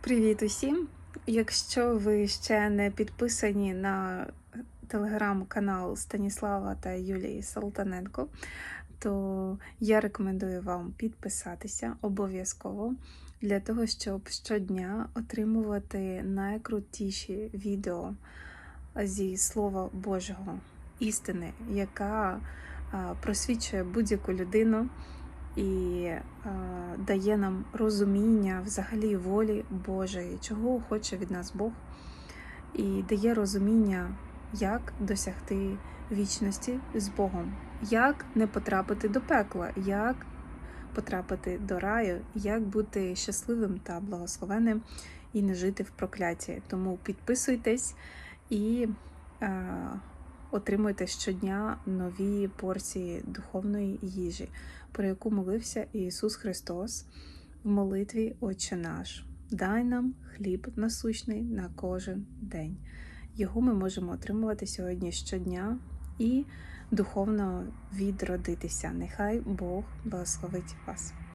Привіт усім! Якщо ви ще не підписані на телеграм-канал Станіслава та Юлії Салтаненко, то я рекомендую вам підписатися обов'язково для того, щоб щодня отримувати найкрутіші відео зі Слова Божого, істини, яка просвічує будь-яку людину і е, дає нам розуміння взагалі волі Божої, чого хоче від нас Бог, і дає розуміння, як досягти вічності з Богом, як не потрапити до пекла, як потрапити до раю, як бути щасливим та благословенним і не жити в прокляті. Тому підписуйтесь і е, отримуйте щодня нові порції духовної їжі про яку молився Ісус Христос в молитві Отче наш. Дай нам хліб насущний на кожен день. Його ми можемо отримувати сьогодні щодня і духовно відродитися. Нехай Бог благословить вас.